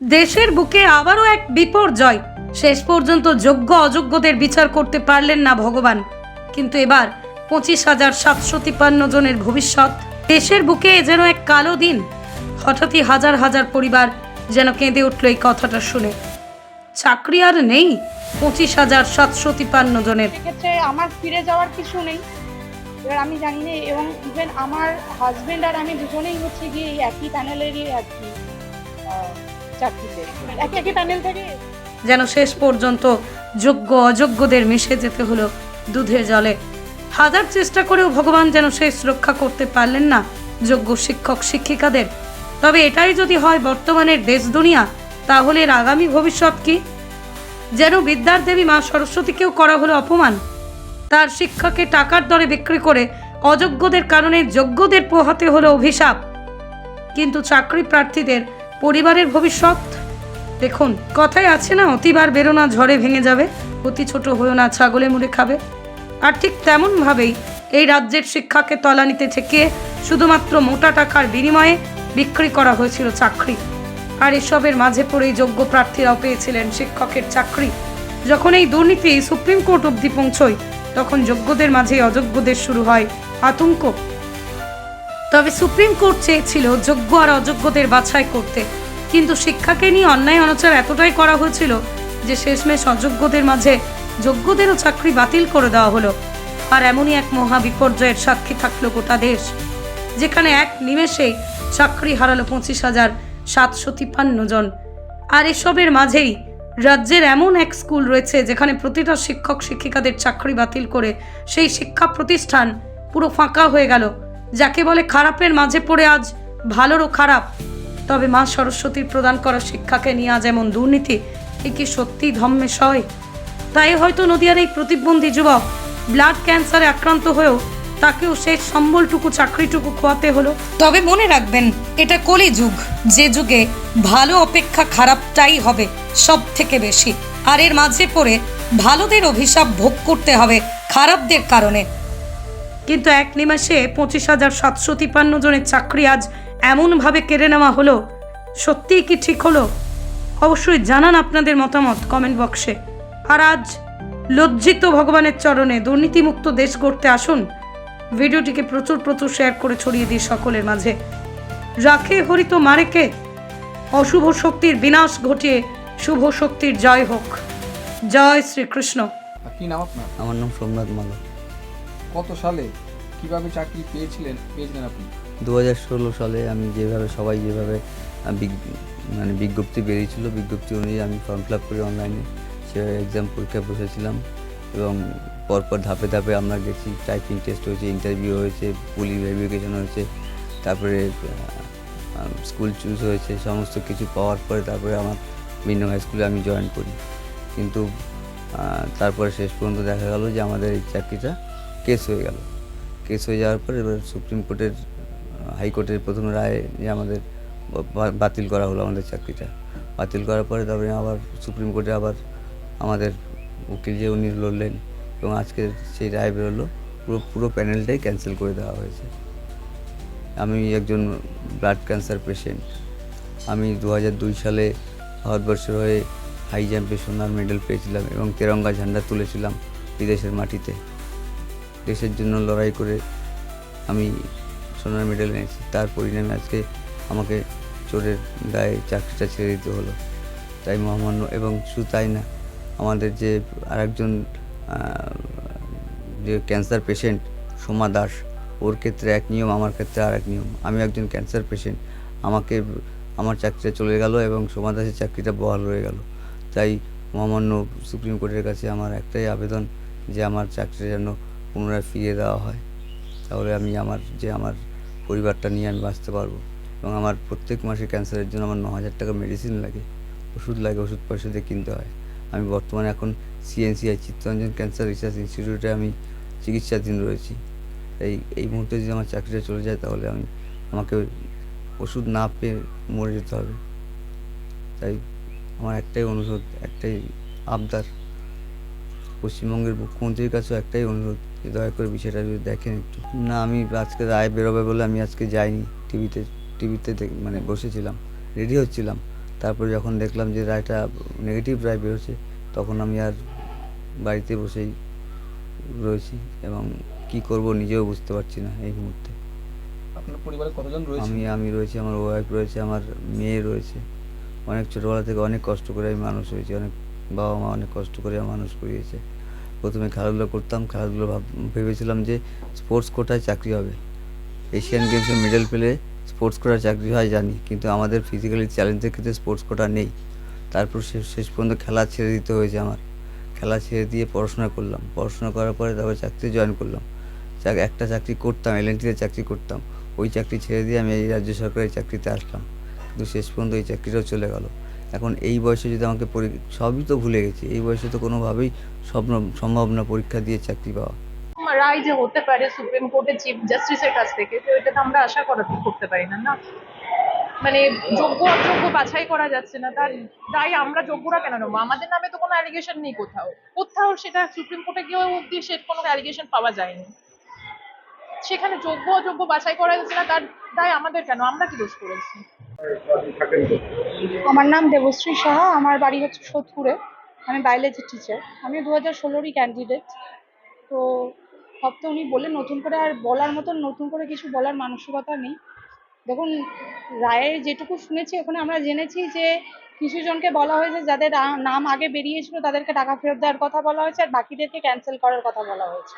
দেশের বুকে আবারও এক বিপর্যয়। শেষ পর্যন্ত যোগ্য অযোগ্যদের বিচার করতে পারলেন না ভগবান। কিন্তু এবার পঁচিশ হাজার সাতশো তিপ্পান্ন জনের ভবিষ্যৎ। দেশের বুকে যেন এক কালো দিন। হঠাৎই হাজার হাজার পরিবার যেন কেঁদে উঠল এই কথাটা শুনে। চাকরি আর নেই পঁচিশ হাজার সাতশো তিপ্পান্ন জনের। আমার ফিরে যাওয়ার কিছু নেই। এবার আমি জানি না, এবং ইভেন আমার হাজবেন্ড আর আমি দুজনেই হচ্ছে গিয়ে একই প্যানেলেরই আর কি যেন শেষ পর্যন্ত যোগ্য অযোগ্যদের মিশে যেতে হলো দুধের জলে। হাজার চেষ্টা করেও ভগবান যেন শেষ রক্ষা করতে পারলেন না যোগ্য শিক্ষক শিক্ষিকাদের। তবে এটাই যদি হয় বর্তমানের দেশ দুনিয়া, তাহলে এর আগামী ভবিষ্যৎ কি? যেন বিদ্যার দেবী মা সরস্বতীকেও করা হলো অপমান। তার শিক্ষাকে টাকার দরে বিক্রি করে অযোগ্যদের কারণে যোগ্যদের পোহাতে হলো অভিশাপ। কিন্তু চাকরি প্রার্থীদের পরিবারের ভবিষ্যৎ? দেখুন, কথায় আছে না, অতিবার বেরোনা ঝড়ে ভেঙে যাবে, অতি ছোট হয়েও না ছাগলে মুড়ে খাবে। আর ঠিক তেমনভাবেই এই রাজ্যের শিক্ষাকে তলানিতে ঠেকিয়ে শুধুমাত্র মোটা টাকার বিনিময়ে বিক্রি করা হয়েছিল চাকরি। আর এসবের মাঝে পড়েই যোগ্য প্রার্থীরাও পেয়েছিলেন শিক্ষকের চাকরি। যখন এই দুর্নীতি সুপ্রিম কোর্ট অবধি পৌঁছয়, তখন যোগ্যদের মাঝে অযোগ্যদের শুরু হয় আতঙ্ক। তবে সুপ্রিম কোর্ট চেয়েছিল যোগ্য আর অযোগ্যদের বাছাই করতে। কিন্তু শিক্ষাকে নিয়ে অন্যায় অনাচার এতটাই করা হয়েছিল যে শেষমেশ অযোগ্যদের মাঝে যোগ্যদেরও চাকরি বাতিল করে দেওয়া হলো। আর এমনই এক মহা বিপর্যয়ের সাক্ষী থাকল গোটা দেশ, যেখানে এক নিমেষেই চাকরি হারালো পঁচিশ হাজার সাতশো তিপ্পান্ন জন। আর এসবের মাঝেই রাজ্যের এমন এক স্কুল রয়েছে যেখানে প্রতিটা শিক্ষক শিক্ষিকাদের চাকরি বাতিল করে সেই শিক্ষা প্রতিষ্ঠান পুরো ফাঁকা হয়ে গেল। যাকে বলে খারাপের মাঝে পড়ে আজ ভালোরও খারাপ। তবে মা সরস্বতীর প্রদান করা শিক্ষাকে নিয়ে আজ এমন দুর্নীতি, এ কি সত্যিই ধম্মে সয়? তাই হয়তো নদিয়ার এই প্রতিবন্ধী যুবক ব্লাড ক্যান্সারে আক্রান্ত হয়েও তাকেও শেষ সম্বলটুকু, চাকরিটুকু খোয়াতে হলো। তবে মনে রাখবেন, এটা কলি যুগ যে যুগে ভালো অপেক্ষা খারাপটাই হবে সব থেকে বেশি। আর এর মাঝে পড়ে ভালোদের অভিশাপ ভোগ করতে হবে খারাপদের কারণে। কিন্তু এক নিমেষে পঁচিশ হাজার সাতশো তিপ্পান্ন জনের চাকরি আজ এমনভাবে কেড়ে নেওয়া হলো। সত্যিই কি ঠিক হলো? অবশ্যই জানান আপনাদের মতামত কমেন্ট বক্সে। আর আজ লজ্জিত ভগবানের চরণে দুর্নীতিমুক্ত দেশ গড়তে আসুন। ভিডিওটিকে প্রচুর প্রচুর শেয়ার করে ছড়িয়ে দিই সকলের মাঝে। রাখে হরিত মারেকে। অশুভ শক্তির বিনাশ ঘটিয়ে শুভ শক্তির জয় হোক। জয় শ্রীকৃষ্ণ। কি নাম আপনার? আমার নাম সোমনাথ মালো কত সালে কীভাবে চাকরি পেয়েছিলেন পেয়েছিলেন আপনি? দু হাজার ষোলো সালে আমি যেভাবে, সবাই যেভাবে মানে বিজ্ঞপ্তি বেরিয়েছিল, বিজ্ঞপ্তি অনুযায়ী আমি ফর্ম ফিল আপ করি অনলাইনে সে এক্সাম পরীক্ষায় বসেছিলাম এবং পরপর ধাপে ধাপে আমরা গেছি টাইপিং টেস্ট হয়েছে ইন্টারভিউ হয়েছে পুলিশ ভেরিফিকেশন হয়েছে, তারপরে স্কুল চুজ হয়েছে, সমস্ত কিছু পাওয়ার পরে তারপরে আমার বিভিন্ন হাই স্কুলে আমি জয়েন করি। কিন্তু তারপরে শেষ পর্যন্ত দেখা গেল যে আমাদের এই চাকরিটা কেস হয়ে গেল। কেস হয়ে যাওয়ার পর এবার সুপ্রিম কোর্টের হাইকোর্টের প্রথম রায়ে যে আমাদের বাতিল করা হলো আমাদের চাকরিটা। বাতিল করার পরে তারপরে আবার সুপ্রিম কোর্টে আবার আমাদের উকিল যে উনি লড়লেন এবং আজকে সেই রায় বেরোলো, পুরো পুরো প্যানেলটাই ক্যান্সেল করে দেওয়া হয়েছে। আমি একজন ব্লাড ক্যান্সার পেশেন্ট। আমি দু দুই সালে ভারতবর্ষের হয়ে হাই জাম্পে সোনার মেডেল পেয়েছিলাম এবং তেরঙ্গা ঝান্ডা তুলেছিলাম বিদেশের মাটিতে। দেশের জন্য লড়াই করে আমি সোনার মেডেল এনেছি। তার পরিণামে আজকে আমাকে চোরের গায়ে চাকরিটা ছেড়ে দিতে হলো। তাই মহামান্য এবং শুধু তাই না, আমাদের যে আরেকজন যে ক্যান্সার পেশেন্ট সোমা দাস, ওর ক্ষেত্রে এক নিয়ম, আমার ক্ষেত্রে আর এক নিয়ম। আমি একজন ক্যান্সার পেশেন্ট, আমাকে, আমার চাকরিটা চলে গেল এবং সোমা দাসের চাকরিটা বহাল রয়ে গেল। তাই মহামান্য সুপ্রিম কোর্টের কাছে আমার একটাই আবেদন যে আমার চাকরিটা যেন পুনরায় ফিরিয়ে দেওয়া হয়, তাহলে আমি আমার, যে আমার পরিবারটা নিয়ে আমি বাঁচতে পারব। এবং আমার প্রত্যেক মাসে ক্যান্সারের জন্য আমার ন হাজার টাকা মেডিসিন লাগে, ওষুধ লাগে, ওষুধ পয়সা দিয়ে কিনতে হয়। আমি বর্তমানে এখন সিএনসিআই চিত্তরঞ্জন ক্যান্সার রিসার্চ ইনস্টিটিউটে আমি চিকিৎসাধীন রয়েছি। এই এই মুহূর্তে যদি আমার চাকরিটা চলে যায়, তাহলে আমি, আমাকে ওষুধ না পেয়ে মরে যেতে হবে। তাই আমার একটাই অনুরোধ, একটাই আবদার পশ্চিমবঙ্গের মুখ্যমন্ত্রীর কাছেও একটাই অনুরোধ যে দয়া করে বিষয়টা যদি দেখেন একটু। না আমি আজকে রায় বেরোবে বলে আমি আজকে যাইনি। টিভিতে টিভিতে মানে বসেছিলাম রেডি হচ্ছিলাম। তারপরে যখন দেখলাম যে রায়টা নেগেটিভ রায় বেরোচ্ছে তখন আমি আর বাড়িতে বসেই রয়েছি এবং কি করব নিজেও বুঝতে পারছি না এই মুহূর্তে। আপনার পরিবারে কতজন রয়েছে? আমি আমি রয়েছি আমার ওয়াইফ রয়েছে আমার মেয়ে রয়েছে। অনেক ছোটোবেলা থেকে অনেক কষ্ট করে আমি মানুষ হয়েছি অনেক বাবা মা অনেক কষ্ট করে মানুষ করিয়েছে। প্রথমে খেলাধুলো করতাম, খেলাধুলো ভাব, ভেবেছিলাম যে স্পোর্টস কোটায় চাকরি হবে। এশিয়ান গেমসে মেডেল পেলে স্পোর্টস কোটায় চাকরি হয় জানি, কিন্তু আমাদের ফিজিক্যালি চ্যালেঞ্জের ক্ষেত্রে স্পোর্টস কোটা নেই। তারপর শেষ পর্যন্ত খেলা ছেড়ে দিতে হয়েছে আমার। খেলা ছেড়ে দিয়ে পড়াশোনা করলাম। পড়াশোনা করার পরে তারপর চাকরি জয়েন করলাম। একটা চাকরি করতাম এলএনটিতে চাকরি করতাম। ওই চাকরি ছেড়ে দিয়ে আমি এই রাজ্য সরকারের চাকরিতে আসলাম। কিন্তু শেষ পর্যন্ত এই চাকরিটাও চলে গেল। এখন এই বয়সে যদি আমাকে সবই তো ভুলে গেছি এই বয়সে তো কোনোভাবেই স্বপ্ন সম্ভব না পরীক্ষা দিয়ে চাকরি পাওয়া। রায় যে হতে পারে সুপ্রিম কোর্টের চিফ জাস্টিসের কাছ থেকে তো এটা তো আমরা আশা করা করতে পারি না না? মানে যোগ্য অযোগ্য বাছাই করা যাচ্ছে না তার দায় আমরা যোগ্যরা কেন নেব? আমাদের নামে তো কোনো অ্যালিগেশন নেই কোথাও। কোথাও সেটা সুপ্রিম কোর্টে গিয়েও অব্দি সে কোনো অ্যালিগেশন পাওয়া যায়নি। সেখানে যোগ্য অযোগ্য বাছাই করা যাচ্ছে না তার দায় আমাদের কেন? আমরা কি দোষ করেছি? আমার নাম দেবশ্রী সাহা, আমার বাড়ি হচ্ছে সোদপুরে। আমি বায়োলজি টিচার আমি দু হাজার ষোলোরই ক্যান্ডিডেট তো সব তো উনি বললেন, নতুন করে আর বলার মতন, নতুন করে কিছু বলার মানসিকতা নেই। দেখুন, রায়ের যেটুকু শুনেছি, ওখানে আমরা জেনেছি যে কিছু জনকে বলা হয়েছে যাদের নাম আগে বেরিয়েছিল, তাদেরকে টাকা ফেরত দেওয়ার কথা বলা হয়েছে, আর বাকিদেরকে ক্যান্সেল করার কথা বলা হয়েছে।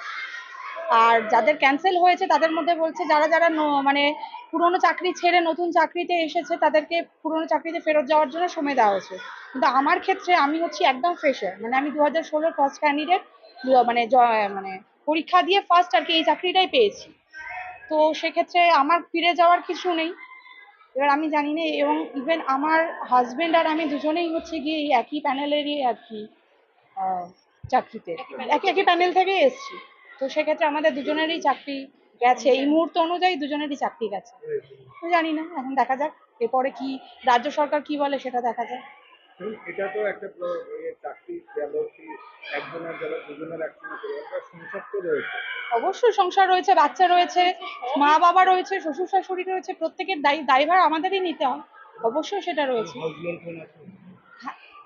আর যাদের ক্যান্সেল হয়েছে তাদের মধ্যে বলছে যারা যারা মানে পুরনো চাকরি ছেড়ে নতুন চাকরিতে এসেছে তাদেরকে পুরনো চাকরিতে ফেরত যাওয়ার জন্য সময় দেওয়া হয়েছে। কিন্তু আমার ক্ষেত্রে আমি হচ্ছি একদম ফ্রেশার মানে আমি দু হাজার ষোলোর ফার্স্ট ক্যান্ডিডেট মানে মানে পরীক্ষা দিয়ে ফার্স্ট আর কি এই চাকরিটাই পেয়েছি। তো সেক্ষেত্রে আমার ফিরে যাওয়ার কিছু নেই। এবার আমি জানি না এবং ইভেন আমার হাজবেন্ড আর আমি দুজনেই হচ্ছে গিয়ে এই একই প্যানেলেরই আর কি চাকরিতে। একই একই প্যানেল থেকে এসছি। তো সেক্ষেত্রে আমাদের দুজনেরই চাকরি গেছে। এই মুহূর্ত অনুযায়ী দুজনেরই চাকরি গেছে। জানি না এখন দেখা যাক। এরপরে কি রাজ্য সরকার কি বলে সেটা দেখা যাক। এটা তো একটা ইয়ে চাকরি গেল একজনের গেল দুজনের একসঙ্গে সংসার তো রয়েছে। অবশ্যই সংসার রয়েছে বাচ্চা রয়েছে মা বাবা রয়েছে শ্বশুর শাশুড়ি রয়েছে প্রত্যেকের দায়ী দায়ভার আমাদেরই নিতে হয়। অবশ্যই সেটা রয়েছে হাউস লোন ফোন আছে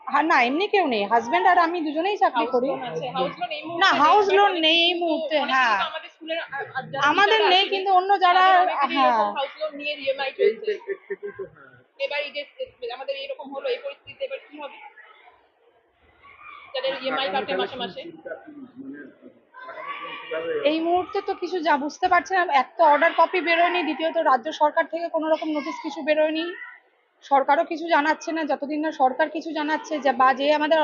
হ্যাঁ না এমনি কেউ নেই। হাজবেন্ড আর আমি দুজনেই চাকরি করি। হাউস লোন না নেই, হাউস লোন নেই এই মুহূর্তে হ্যাঁ। আমাদের নেই কিন্তু অন্য যারা হ্যাঁ। হ্যাঁ। এবার এই যে আমাদের এরকম হলো এই পরিস্থিতিতে এবার কি হবে? যাদের ইএমআই কাটে মাসে মাসে। চিন্তা কি মানে এই মুহূর্তে তো কিছু যা বুঝতে পারছি না। এক তো অর্ডার কপি বেরোয়নি দ্বিতীয়ত রাজ্য সরকার থেকে কোনো রকম নোটিশ কিছু বেরোয়নি। সরকারও কিছু জানাচ্ছে না যতদিন না সরকার কিছু জানাচ্ছে যে বা যে আমাদের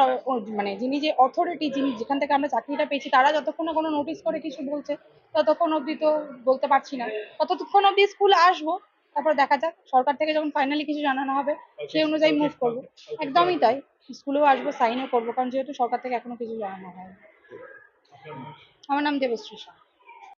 মানে যিনি যে অথরিটি যিনি যেখান থেকে আমরা চাকরিটা পেয়েছি তারা যতক্ষণ না কোনো নোটিশ করে কিছু বলছে ততক্ষণ অবধি তো বলতে পারছি না। ততক্ষণ অবধি স্কুলে আসব তারপর দেখা যাক। সরকার থেকে যখন ফাইনালি কিছু জানানো হবে সেই অনুযায়ী মুভ করব। একদমই তাই। স্কুলেও আসব সাইনও করব কারণ যেহেতু সরকার থেকে এখনও কিছু জানানো হয় আমার নাম দেবশ্রী